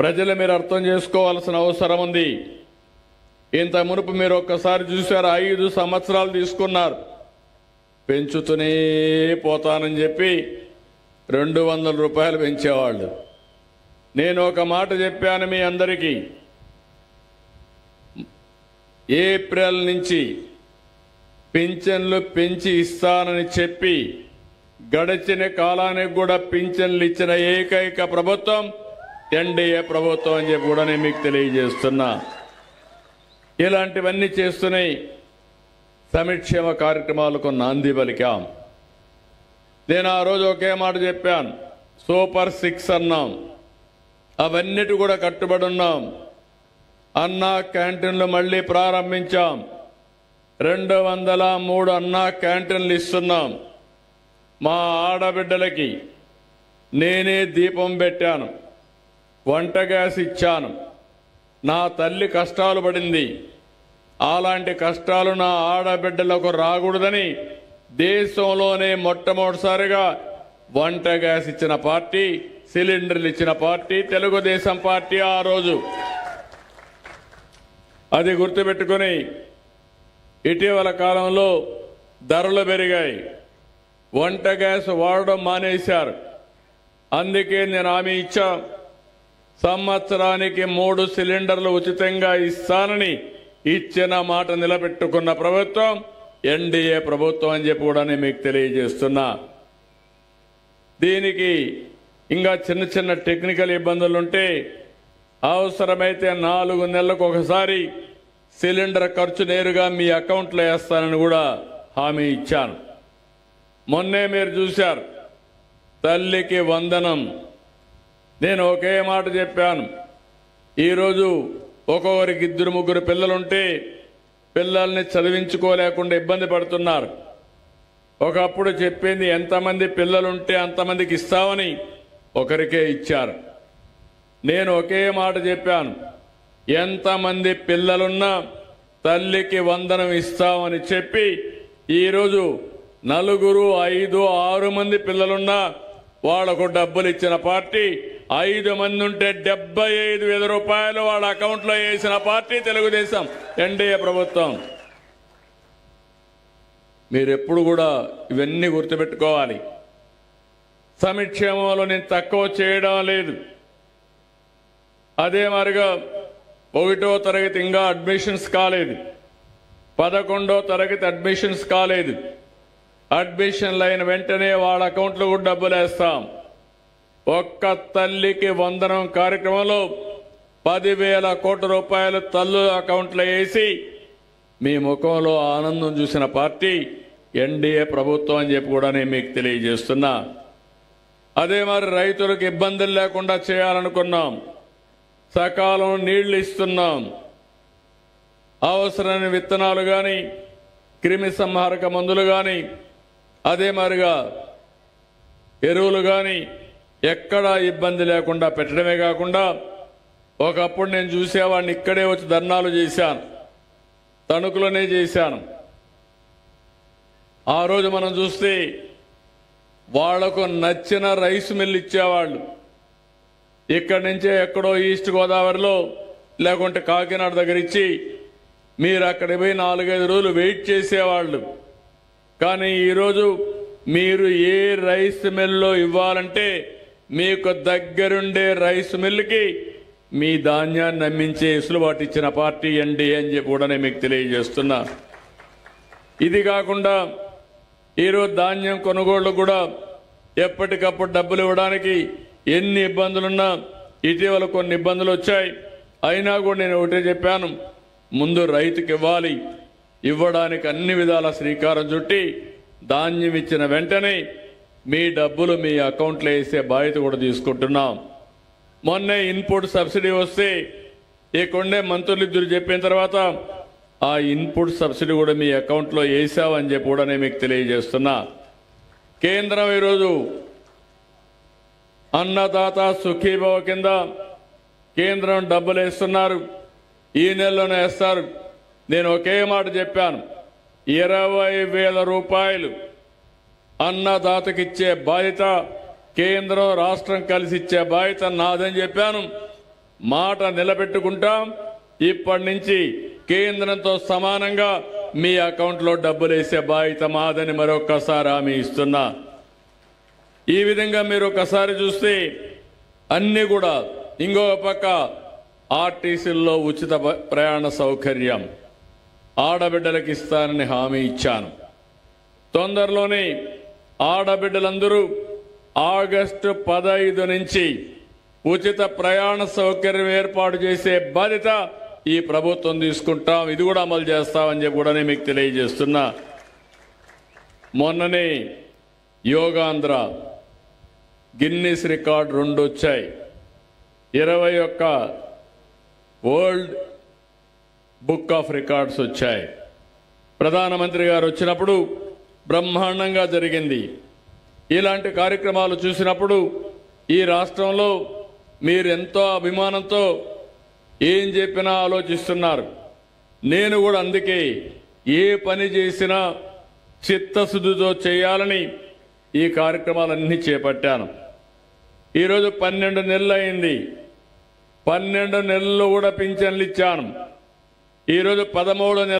ప్రజలు మీరు అర్థం చేసుకోవాల్సిన అవసరం ఉంది. ఇంత మునుపు మీరు ఒక్కసారి చూశారు? ఐదు సంవత్సరాలు తీసుకున్నారు. పెంచుతూనే పోతానని చెప్పి రెండు వందల రూపాయలు పెంచేవాళ్ళు. నేను ఒక మాట చెప్పాను మీ అందరికీ. ఏప్రిల్ నుంచి పింఛన్లు పెంచి ఇస్తానని చెప్పి గడిచిన కాలానికి కూడా పింఛన్లు ఇచ్చిన ఏకైక ప్రభుత్వం ఎన్డీఏ ప్రభుత్వం అని చెప్పి కూడా నేను మీకు తెలియజేస్తున్నా. ఇలాంటివన్నీ చేస్తున్నాయి సంక్షేమ కార్యక్రమాలకు నాంది పలికాం. నేను ఆ రోజు ఒకే మాట చెప్పాను. సూపర్ సిక్స్ అన్నాం. అవన్నిటి కూడా కట్టుబడి ఉన్నాం. అన్నా క్యాంటీన్లు మళ్ళీ ప్రారంభించాం. రెండు వందల మూడు అన్నా క్యాంటీన్లు ఇస్తున్నాం. మా ఆడబిడ్డలకి నేనే దీపం పెట్టాను. వంట గ్యాస్ ఇచ్చాను నా తల్లి కష్టాలు పడింది. అలాంటి కష్టాలు నా ఆడబిడ్డలకు రాకూడదని దేశంలోనే మొట్టమొదటిసారిగా వంట గ్యాస్ ఇచ్చిన పార్టీ సిలిండర్లు ఇచ్చిన పార్టీ తెలుగుదేశం పార్టీ ఆ రోజు. అది గుర్తుపెట్టుకొని ఇటీవల కాలంలో ధరలు పెరిగాయి. వంట గ్యాస్ వాడడం మానేశారు. అందుకే నేను హామీ ఇచ్చా. సంవత్సరానికి మూడు సిలిండర్లు ఉచితంగా ఇస్తానని ఇచ్చిన మాట నిలబెట్టుకున్న ప్రభుత్వం ఎన్డీఏ ప్రభుత్వం అని చెప్పి కూడా నేను మీకు తెలియజేస్తున్నా. దీనికి ఇంకా చిన్న చిన్న టెక్నికల్ ఇబ్బందులుంటే అవసరమైతే నాలుగు నెలలకు ఒకసారి సిలిండర్ ఖర్చు నేరుగా మీ అకౌంట్లో వేస్తానని కూడా హామీ ఇచ్చాను. మొన్నే మీరు చూశారు తల్లికి వందనం నేను ఒకే మాట చెప్పాను. ఈరోజు ఒక్కొక్కరికి ఇద్దరు ముగ్గురు పిల్లలుంటే పిల్లల్ని చదివించుకోలేకుండా ఇబ్బంది పడుతున్నారు. ఒకప్పుడు చెప్పింది ఎంతమంది పిల్లలుంటే అంతమందికి ఇస్తామని ఒకరికే ఇచ్చారు. నేను ఒకే మాట చెప్పాను. ఎంతమంది పిల్లలున్నా తల్లికి వందనం ఇస్తామని చెప్పి ఈరోజు నలుగురు ఐదు ఆరు మంది పిల్లలున్నా వాళ్ళకు డబ్బులు ఇచ్చిన పార్టీ ఐదు మంది ఉంటే డెబ్బై ఐదు వేల రూపాయలు వాళ్ళ అకౌంట్లో వేసిన పార్టీ తెలుగుదేశం ఎన్డీఏ ప్రభుత్వం. మీరు ఎప్పుడు కూడా ఇవన్నీ గుర్తుపెట్టుకోవాలి. సంక్షేమంలో నేను తక్కువ చేయడం లేదు. అదే మరిగా ఒకటో తరగతి ఇంకా అడ్మిషన్స్ కాలేదు. పదకొండో తరగతి అడ్మిషన్స్ కాలేదు. అడ్మిషన్లు అయిన వెంటనే వాళ్ళ అకౌంట్లో కూడా డబ్బులు వేస్తాం ఒక్క తల్లికి వందనం కార్యక్రమంలో పదివేల కోట్ల రూపాయలు తల్లు అకౌంట్లో వేసి మీ ముఖంలో ఆనందం చూసిన పార్టీ ఎన్డీఏ ప్రభుత్వం అని చెప్పి కూడా నేను మీకు తెలియజేస్తున్నా. అదే మరి రైతులకు ఇబ్బందులు లేకుండా చేయాలనుకున్నాం. సకాలం నీళ్ళు ఇస్తున్నాం. అవసరమైన విత్తనాలు కానీ క్రిమి సంహారక మందులు కానీ అదే మరిగా ఎరువులు కానీ ఎక్కడా ఇబ్బంది లేకుండా పెట్టడమే కాకుండా ఒకప్పుడు నేను చూసేవాడిని ఇక్కడే వచ్చి ధర్నాలు చేశాను. తణుకులోనే చేశాను. ఆ రోజు మనం చూస్తే వాళ్ళకు నచ్చిన రైస్ మిల్ ఇచ్చేవాళ్ళు. ఇక్కడి నుంచే ఎక్కడో ఈస్ట్ గోదావరిలో లేకుంటే కాకినాడ దగ్గర ఇచ్చి మీరు అక్కడ పోయి నాలుగైదు రోజులు వెయిట్ చేసేవాళ్ళు. కానీ ఈరోజు మీరు ఏ రైస్ మిల్లో ఇవ్వాలంటే మీకు దగ్గరుండే రైస్ మిల్లుకి మీ ధాన్యాన్ని నమ్మించే వెసులుబాటు ఇచ్చిన పార్టీ అండి అని చెప్పి కూడా నేను మీకు తెలియజేస్తున్నా. ఇది కాకుండా ఈరోజు ధాన్యం కొనుగోళ్ళు కూడా ఎప్పటికప్పుడు డబ్బులు ఇవ్వడానికి ఎన్ని ఇబ్బందులున్నా ఇటీవల కొన్ని ఇబ్బందులు వచ్చాయి. అయినా కూడా నేను ఒకటే చెప్పాను ముందు రైతుకి ఇవ్వాలి. ఇవ్వడానికి అన్ని విధాల శ్రీకారం చుట్టి ధాన్యం ఇచ్చిన వెంటనే మీ డబ్బులు మీ అకౌంట్లో వేసే బాధ్యత కూడా తీసుకుంటున్నాం. మొన్నే ఇన్పుట్ సబ్సిడీ వస్తే ఇక్కడే మంత్రులు ఇద్దరు చెప్పిన తర్వాత ఆ ఇన్పుట్ సబ్సిడీ కూడా మీ అకౌంట్లో వేసావని చెప్పి కూడా నేను మీకు తెలియజేస్తున్నా. కేంద్రం ఈరోజు అన్నదాత సుఖీభవ కింద కేంద్రం డబ్బులు వేస్తున్నారు. ఈ నెలలోనే వేస్తారు. నేను ఒకే మాట చెప్పాను. ఇరవై వేల రూపాయలు అన్నదాతకిచ్చే బాధ్యత కేంద్రం రాష్ట్రం కలిసి ఇచ్చే బాధ్యత నాదని చెప్పాను. మాట నిలబెట్టుకుంటాం. ఇప్పటి నుంచి కేంద్రంతో సమానంగా మీ అకౌంట్లో డబ్బులు వేసే బాధ్యత మాదని మరొక్కసారి హామీ ఇస్తున్నా. ఈ విధంగా మీరు ఒకసారి చూస్తే అన్నీ కూడా ఇంకో పక్క ఆర్టీసీల్లో ఉచిత ప్రయాణ సౌకర్యం ఆడబిడ్డలకు ఇస్తానని హామీ ఇచ్చాను. తొందరలోనే ఆడబిడ్డలందరూ ఆగస్టు పదహైదు నుంచి ఉచిత ప్రయాణ సౌకర్యం ఏర్పాటు చేసే బాధ్యత ఈ ప్రభుత్వం తీసుకుంటాం. ఇది కూడా అమలు చేస్తామని చెప్పి కూడా నేను మీకు తెలియజేస్తున్నా. మొన్ననే యోగాంధ్ర గిన్నిస్ రికార్డ్ రెండు వచ్చాయి. ఇరవై ఒక్క వరల్డ్ బుక్ ఆఫ్ రికార్డ్స్ వచ్చాయి. ప్రధానమంత్రి గారు వచ్చినప్పుడు బ్రహ్మాండంగా జరిగింది. ఇలాంటి కార్యక్రమాలు చూసినప్పుడు ఈ రాష్ట్రంలో మీరు ఎంతో అభిమానంతో ఏం చెప్పినా ఆలోచిస్తున్నారు. నేను కూడా అందుకే ఏ పని చేసినా చిత్తశుద్ధితో చేయాలని ఈ కార్యక్రమాలన్నీ చేపట్టాను. ఈరోజు పన్నెండు నెలలు అయింది పన్నెండు నెలలు కూడా పింఛన్లు ఇచ్చాను. ఈరోజు పదమూడు నెలలు